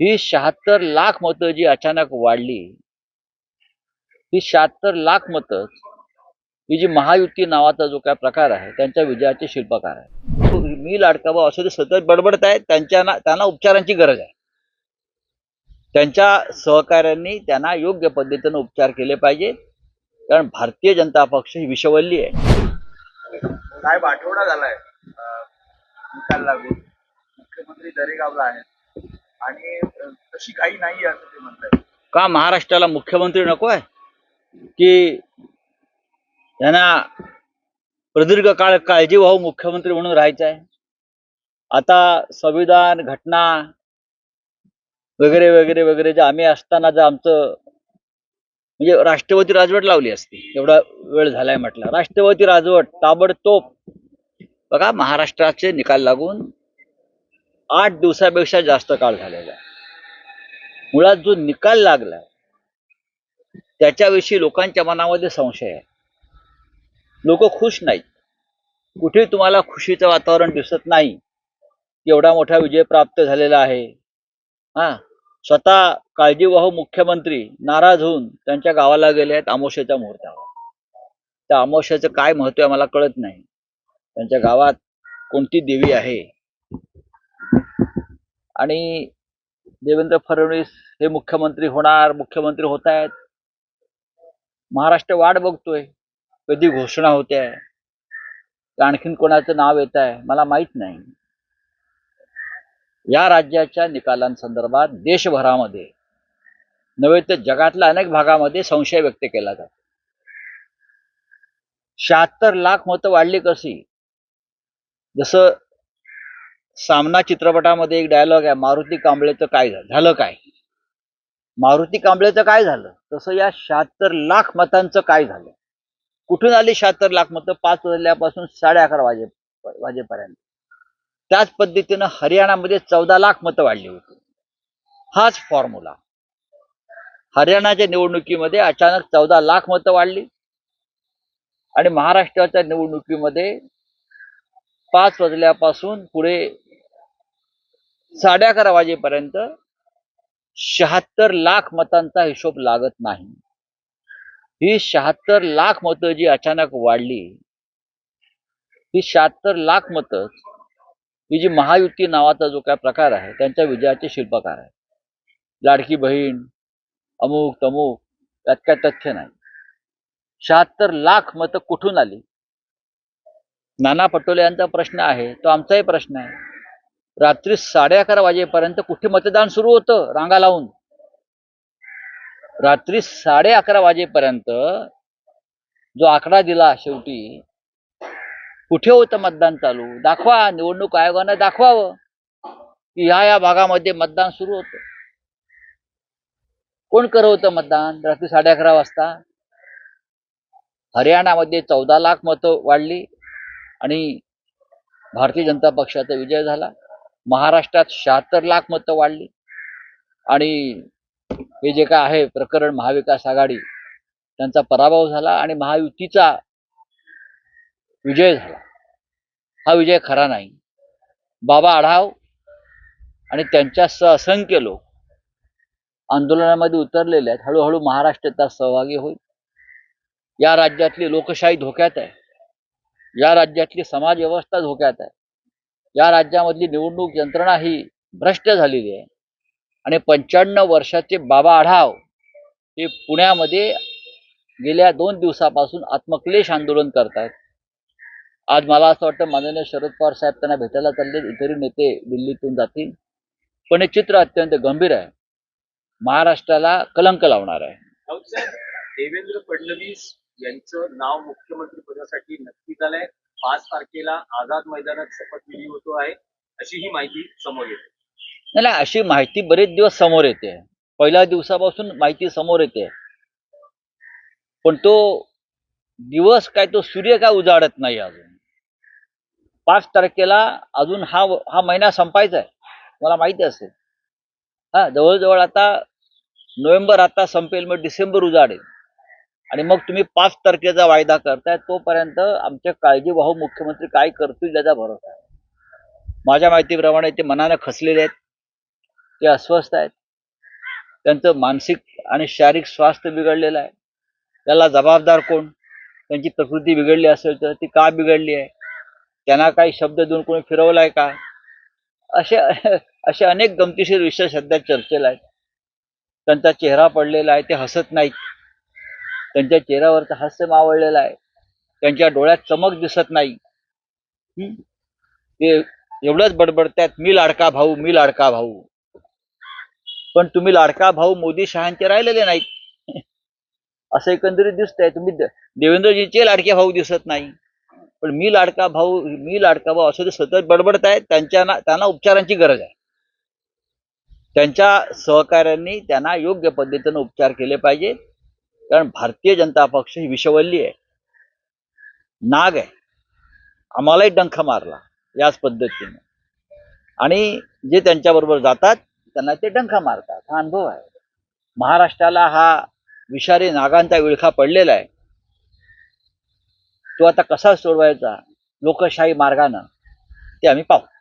ही शहात्तर लाख मतं जी अचानक वाढली ही शहात्तर लाख मतं ही जी महायुती नावाचा जो काय प्रकार आहे त्यांच्या विजयाचे शिल्पकार आहे मी लाडका भाऊ असं ते सतत बडबडत आहेत त्यांच्या त्यांना उपचारांची गरज आहे. त्यांच्या सहकाऱ्यांनी त्यांना योग्य पद्धतीनं उपचार केले पाहिजेत कारण भारतीय जनता पक्ष ही विषवल्ली आहे. साहेब आठवडा झालाय. मुख्यमंत्री दरेगावला आहेत. आणि तशी काही नाही असं ते म्हणतात. का महाराष्ट्राला मुख्यमंत्री नको आहे? की त्यांना प्रदीर्घ काळ काळजी मुख्यमंत्री म्हणून राहायचं आहे? आता संविधान घटना वगैरे वगैरे वगैरे जे आम्ही असताना जर आमचं म्हणजे राष्ट्रपती राजवट लावली असती. एवढा वेळ झालाय म्हटलं. राष्ट्रपती राजवट ताबडतोब बघा महाराष्ट्राचे निकाल लागून आठ दिवसापेक्षा जास्त काळ झालेला आहे. मुळात जो निकाल लागलाय त्याच्याविषयी लोकांच्या मनामध्ये संशय आहे. लोक खुश नाहीत. कुठे तुम्हाला खुशीचं वातावरण दिसत नाही. एवढा मोठा विजय प्राप्त झालेला आहे. हा स्वतः काळजीवाहू मुख्यमंत्री नाराज होऊन त्यांच्या गावाला गेले आहेत आमोशाच्या मुहूर्तावर. त्या आमोशाचं काय महत्त्व आहे मला कळत नाही. त्यांच्या गावात कोणती देवी आहे? आणि देवेंद्र फडणवीस हे मुख्यमंत्री होणार मुख्यमंत्री होत आहेत महाराष्ट्र वाट बघतोय कधी घोषणा होते आहे आणखीन कोणाचं नाव येत आहे मला माहीत नाही. या राज्याच्या निकालांसंदर्भात देशभरामध्ये नव्हे तर जगातल्या अनेक भागामध्ये संशय व्यक्त केला जातो. शहात्तर लाख मतं वाढली कशी? जसं सामना चित्रपटामध्ये एक डायलॉग आहे मारुती कांबळेचं काय झालं? झालं काय? मारुती कांबळेचं काय झालं? तसं या शहात्तर लाख मतांचं काय झालं? कुठून आली शहात्तर लाख मतं? पाच वाजल्यापासून साडे अकरा वाजे वाजेपर्यंत. त्याच पद्धतीनं हरियाणामध्ये चौदा लाख मतं वाढली होती. हाच फॉर्म्युला हरियाणाच्या निवडणुकीमध्ये अचानक चौदा लाख मतं वाढली. आणि महाराष्ट्राच्या निवडणुकीमध्ये पाच वाजल्यापासून पुढे साडे अकरा वाजेपर्यंत शहात्तर लाख मतांचा हिशोब लागत नाही. ही शहात्तर लाख मतं जी अचानक वाढली ही शहात्तर लाख मतं ही जी महायुती नावाचा जो काय प्रकार आहे त्यांच्या विजयाचे शिल्पकार आहे लाडकी बहीण अमुक तमुक यात काय तथ्य नाही. शहात्तर लाख मतं कुठून आली? नाना पटोले यांचा प्रश्न आहे तो आमचाही प्रश्न आहे. रात्री साडे अकरा वाजेपर्यंत कुठे मतदान सुरू होतं? रांगा लावून. रात्री साडे अकरा वाजेपर्यंत जो आकडा दिला शेवटी कुठे होतं मतदान चालू? दाखवा निवडणूक आयोगानं दाखवावं की ह्या या भागामध्ये मतदान सुरू होतं. कोण करवतं होतं मतदान? रात्री साडे अकरा वाजता. हरियाणामध्ये चौदा लाख मतं वाढली आणि भारतीय जनता पक्षाचा विजय झाला. महाराष्ट्रात शहात्तर लाख मतं वाढली. आणि हे जे काय आहे प्रकरण महाविकास आघाडी त्यांचा पराभव झाला आणि महायुतीचा विजय झाला. हा विजय खरा नाही. बाबा आढाव आणि त्यांच्यासह असंख्य लोक आंदोलनामध्ये उतरलेले आहेत. हळूहळू महाराष्ट्र त्यात सहभागी होईल. या राज्यातली लोकशाही धोक्यात आहे. या राज्यातली समाज व्यवस्था धोक्यात आहे. या राज्यामधली निवडणूक यंत्रणा ही भ्रष्ट झालेली आहे. आणि पंच्याण्णव वर्षाचे बाबा आढाव हे पुण्यामध्ये गेल्या दोन दिवसापासून आत्मक्लेश आंदोलन करतात आज मला असं वाटतं माननीय शरद पवार साहेब त्यांना भेटायला चालले इतरही नेते दिल्लीतून जातील. पण हे चित्र अत्यंत गंभीर आहे. महाराष्ट्राला कलंक लावणार आहे. देवेंद्र फडणवीस यांचं नाव मुख्यमंत्री पदासाठी नक्की झालंय. पाच तारखेला आझाद मैदानात शपथविधी होतो आहे अशी ही माहिती समोर येते. नाही नाही, अशी माहिती बरेच दिवस समोर येते. पहिल्या दिवसापासून माहिती समोर येते. पण तो दिवस काय तो सूर्य काय उजाडत नाही अजून. पाच तारखेला अजून हा हा महिना संपायचा आहे. मला माहिती असेल. हा जवळजवळ आता नोव्हेंबर आता संपेल मग डिसेंबर उजाडेल. आणि मग तुम्ही पाच तारखेचा वायदा करताय तोपर्यंत आमच्या काळजीवाहू मुख्यमंत्री काय करतील त्याचा भरोसा आहे. माझ्या माहितीप्रमाणे ते मनाने खचलेले आहेत ते अस्वस्थ आहेत. त्यांचं मानसिक आणि शारीरिक स्वास्थ्य बिघडलेलं आहे. त्याला जबाबदार कोण? त्यांची प्रकृती बिघडली असेल तर ती का बिघडली आहे? त्यांना काही शब्द देऊन कोणी फिरवलाय का? असे असे अनेक गमतीशीर विषय सध्या चर्चेला आहेत. त्यांचा चेहरा पडलेला आहे ते हसत नाहीत. त्यांच्या चेहऱ्यावरचं हास्य मावळलेलं आहे. त्यांच्या डोळ्यात चमक दिसत नाही. ते एवढंच बडबडतात मी लाडका भाऊ मी लाडका भाऊ. पण तुम्ही लाडका भाऊ मोदी शहांचे राहिलेले नाहीत. असं एकंदरीत दिसतंय. तुम्ही देवेंद्रजीचे लाडके भाऊ दिसत नाही. पण मी लाडका भाऊ मी लाडका भाऊ असं ते सतत बडबडतायत त्यांच्या त्यांना उपचारांची गरज आहे. त्यांच्या सहकाऱ्यांनी त्यांना योग्य पद्धतीनं उपचार केले पाहिजेत. कारण भारतीय जनता पक्ष ही विषवल्ली आहे. नाग आहे. आम्हालाही डंख मारला याच पद्धतीने. आणि जे त्यांच्याबरोबर जातात त्यांना ते डंख मारतात. हा अनुभव आहे. महाराष्ट्राला हा विषारी नागांचा विळखा पडलेला आहे. तो आता कसा सोडवायचा? लोकशाही मार्गानं ते आम्ही पाहू.